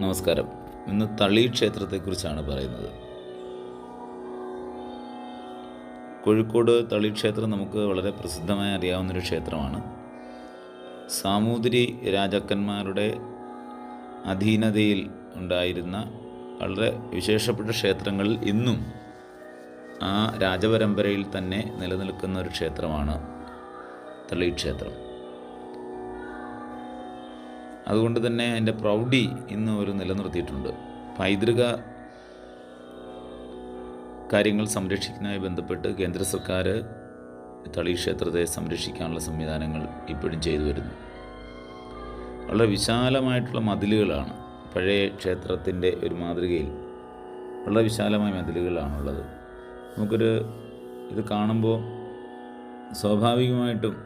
നമസ്കാരം. ഇന്ന് തളി ക്ഷേത്രത്തെക്കുറിച്ചാണ് പറയുന്നത്. കോഴിക്കോട് തളി ക്ഷേത്രം നമുക്ക് വളരെ പ്രസിദ്ധമായി അറിയാവുന്നൊരു ക്ഷേത്രമാണ്. സാമൂതിരി രാജാക്കന്മാരുടെ അധീനതയിൽ ഉണ്ടായിരുന്ന വളരെ വിശേഷപ്പെട്ട ക്ഷേത്രങ്ങളിൽ ഇന്നും ആ രാജപരമ്പരയിൽ തന്നെ നിലനിൽക്കുന്ന ഒരു ക്ഷേത്രമാണ് തളി ക്ഷേത്രം. അതുകൊണ്ട് തന്നെ അതിന്റെ പ്രൗഢി ഇന്ന് അവർ നിലനിർത്തിയിട്ടുണ്ട്. പൈതൃക കാര്യങ്ങൾ സംരക്ഷിക്കുന്നതുമായി ബന്ധപ്പെട്ട് കേന്ദ്ര സർക്കാർ തളി ക്ഷേത്രത്തെ സംരക്ഷിക്കാനുള്ള സംവിധാനങ്ങൾ ഇപ്പോഴും ചെയ്തു വരുന്നു. വളരെ വിശാലമായിട്ടുള്ള മതിലുകളാണ്. പഴയ ക്ഷേത്രത്തിന്റെ ഒരു മാതൃകയിൽ വളരെ വിശാലമായ മതിലുകളാണുള്ളത്. നമുക്കൊരു ഇത് കാണുമ്പോൾ സ്വാഭാവികമായിട്ടും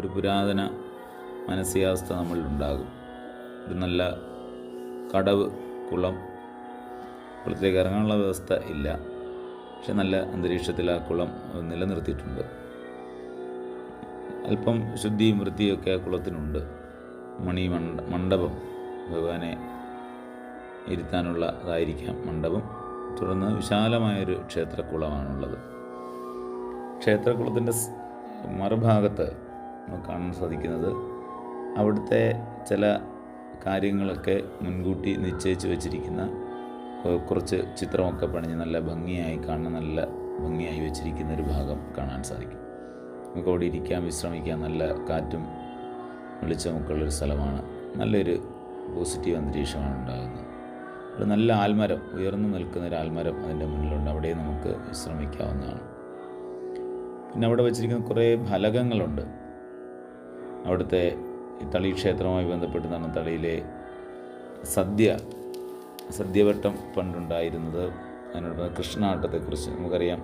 ഒരു പുരാതന മാനസികാവസ്ഥ നമ്മളിലുണ്ടാകും ഒരു നല്ല കടവ് കുളം കുളത്തിലേക്ക് ഇറങ്ങാനുള്ള വ്യവസ്ഥ ഇല്ല. പക്ഷെ നല്ല അന്തരീക്ഷത്തിൽ ആ കുളം നിലനിർത്തിയിട്ടുണ്ട്. അല്പം ശുദ്ധിയും വൃത്തിയൊക്കെ ആ കുളത്തിനുണ്ട്. മണി മണ്ഡ മണ്ഡപം ഭഗവാനെ ഇരുത്താനുള്ളതായിരിക്കാം മണ്ഡപം. തുടർന്ന് വിശാലമായൊരു ക്ഷേത്രക്കുളമാണുള്ളത്. ക്ഷേത്രക്കുളത്തിന്റെ മറുഭാഗത്ത് നമുക്ക് കാണാൻ സാധിക്കുന്നത് അവിടുത്തെ ചില കാര്യങ്ങളൊക്കെ മുൻകൂട്ടി നിശ്ചയിച്ച് വെച്ചിരിക്കുന്ന കുറച്ച് ചിത്രമൊക്കെ പണിഞ്ഞ് നല്ല ഭംഗിയായി കാണാൻ നല്ല ഭംഗിയായി വെച്ചിരിക്കുന്ന ഒരു ഭാഗം കാണാൻ സാധിക്കും. നമുക്ക് അവിടെ ഇരിക്കാൻ വിശ്രമിക്കാം നല്ല കാറ്റും വെളിച്ചമൊക്കെ ഉള്ളൊരു സ്ഥലമാണ്. നല്ലൊരു പോസിറ്റീവ് അന്തരീക്ഷമാണ് ഉണ്ടാകുന്നത്. ഒരു നല്ല ആൽമരം ഉയർന്നു നിൽക്കുന്ന ഒരു ആൽമരം അതിന്റെ മുന്നിലുണ്ട്. അവിടെ നമുക്ക് വിശ്രമിക്കാവുന്നതാണ്. പിന്നെ അവിടെ വെച്ചിരിക്കുന്ന കുറേ ഫലകങ്ങളുണ്ട്. അവിടുത്തെ തളി ക്ഷേത്രവുമായി ബന്ധപ്പെട്ടാണ് തളിയിലെ സദ്യ സദ്യവട്ടം പണ്ടുണ്ടായിരുന്നത്. അതിനോട് കൃഷ്ണാട്ടത്തെക്കുറിച്ച് നമുക്കറിയാം.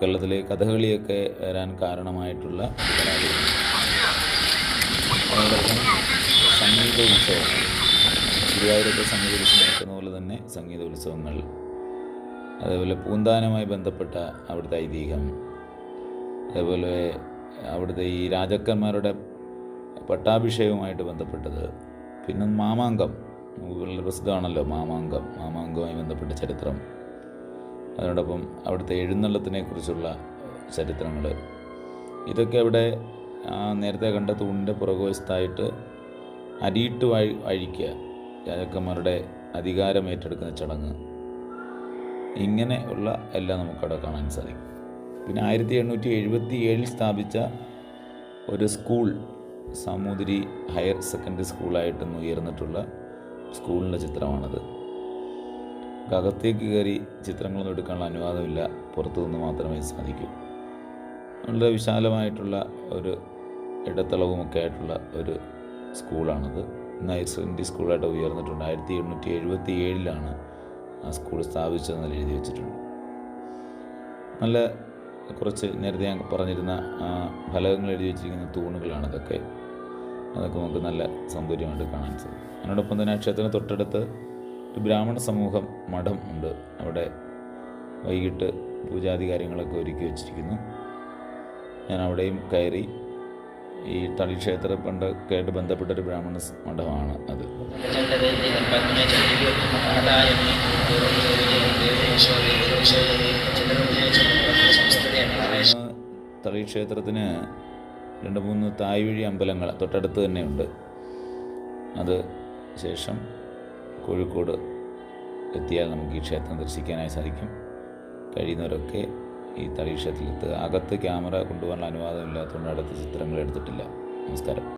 കേരളത്തിലെ കഥകളിയൊക്കെ വരാൻ കാരണമായിട്ടുള്ള സംഗീത ഉത്സവം ഗുരുവായൂരൊക്കെ സംഗീത ഉത്സവം നടക്കുന്ന പോലെ തന്നെ സംഗീത ഉത്സവങ്ങൾ അതേപോലെ പൂന്താനവുമായി ബന്ധപ്പെട്ട അവിടുത്തെ ഐതിഹ്യം. അതേപോലെ അവിടുത്തെ ഈ രാജാക്കന്മാരുടെ പട്ടാഭിഷേകവുമായിട്ട് ബന്ധപ്പെട്ടത്. പിന്നെ മാമാങ്കം. ഗൂഗിളിൽ പ്രസിദ്ധമാണല്ലോ മാമാങ്കം. മാമാങ്കവുമായി ബന്ധപ്പെട്ട ചരിത്രം. അതിനോടൊപ്പം അവിടുത്തെ എഴുന്നള്ളത്തിനെ കുറിച്ചുള്ള ചരിത്രങ്ങൾ ഇതൊക്കെ അവിടെ നേരത്തെ കണ്ട തൂണിന്റെ പുറകുവശത്തായിട്ട് അരിയിട്ട് വഴി അഴിക്കുക രാജാക്കന്മാരുടെ അധികാരം ഏറ്റെടുക്കുന്ന ചടങ്ങ്. ഇങ്ങനെ ഉള്ള എല്ലാം നമുക്കവിടെ കാണാൻ സാധിക്കും. പിന്നെ ആയിരത്തി എണ്ണൂറ്റി എഴുപത്തി ഏഴിൽ സ്ഥാപിച്ച ഒരു സ്കൂൾ സാമൂതിരി ഹയർ സെക്കൻഡറി സ്കൂളായിട്ടൊന്ന് ഉയർന്നിട്ടുള്ള സ്കൂളിന്റെ ചിത്രമാണത്. അകത്തേക്ക് കയറി ചിത്രങ്ങളൊന്നും എടുക്കാനുള്ള അനുവാദമില്ല പുറത്തു നിന്ന് മാത്രമേ സാധിക്കൂ. വളരെ വിശാലമായിട്ടുള്ള ഒരു ഇടത്തളവുമൊക്കെ ആയിട്ടുള്ള ഒരു സ്കൂളാണത്. ഇന്ന് ഹയർ സെക്കൻഡറി സ്കൂളായിട്ട് ഉയർന്നിട്ടുണ്ട്. ആയിരത്തി എണ്ണൂറ്റി എഴുപത്തി ഏഴിലാണ് ആ സ്കൂൾ സ്ഥാപിച്ചതെന്ന് എഴുതി വെച്ചിട്ടുണ്ട്. നല്ല കുറച്ച് നേരത്തെ ഞാൻ പറഞ്ഞിരുന്ന ഫലകങ്ങൾ എഴുതി വെച്ചിരിക്കുന്ന തൂണുകളാണ് ഇതൊക്കെ. അതൊക്കെ നമുക്ക് നല്ല സൗന്ദര്യമായിട്ട് കാണാൻ സാധിക്കും. അതിനോടൊപ്പം തന്നെ ക്ഷേത്രത്തിന് തൊട്ടടുത്ത് ഒരു ബ്രാഹ്മണ സമൂഹം മഠം ഉണ്ട്. അവിടെ വൈകിട്ട് പൂജാതി കാര്യങ്ങളൊക്കെ ഒരുക്കി വച്ചിരിക്കുന്നു. ഞാൻ അവിടെയും കയറി ഈ തളി ക്ഷേത്ര പണ്ടൊക്കെ ആയിട്ട് ബന്ധപ്പെട്ട ഒരു ബ്രാഹ്മണ മഠമാണ് അത്. തളി ക്ഷേത്രത്തിന് രണ്ട് മൂന്ന് തായ്വഴി അമ്പലങ്ങൾ തൊട്ടടുത്ത് തന്നെയുണ്ട്. അത് ശേഷം കോഴിക്കോട് എത്തിയാൽ നമുക്ക് ഈ ക്ഷേത്രം ദർശിക്കാനായി സാധിക്കും. കഴിയുന്നവരൊക്കെ ഈ തളി ക്ഷേത്രത്തിലെത്തുക അകത്ത് ക്യാമറ കൊണ്ടുപോകാനുള്ള അനുവാദമില്ലാത്തതുകൊണ്ട് അടുത്ത ചിത്രങ്ങൾ എടുത്തിട്ടില്ല. നമസ്കാരം.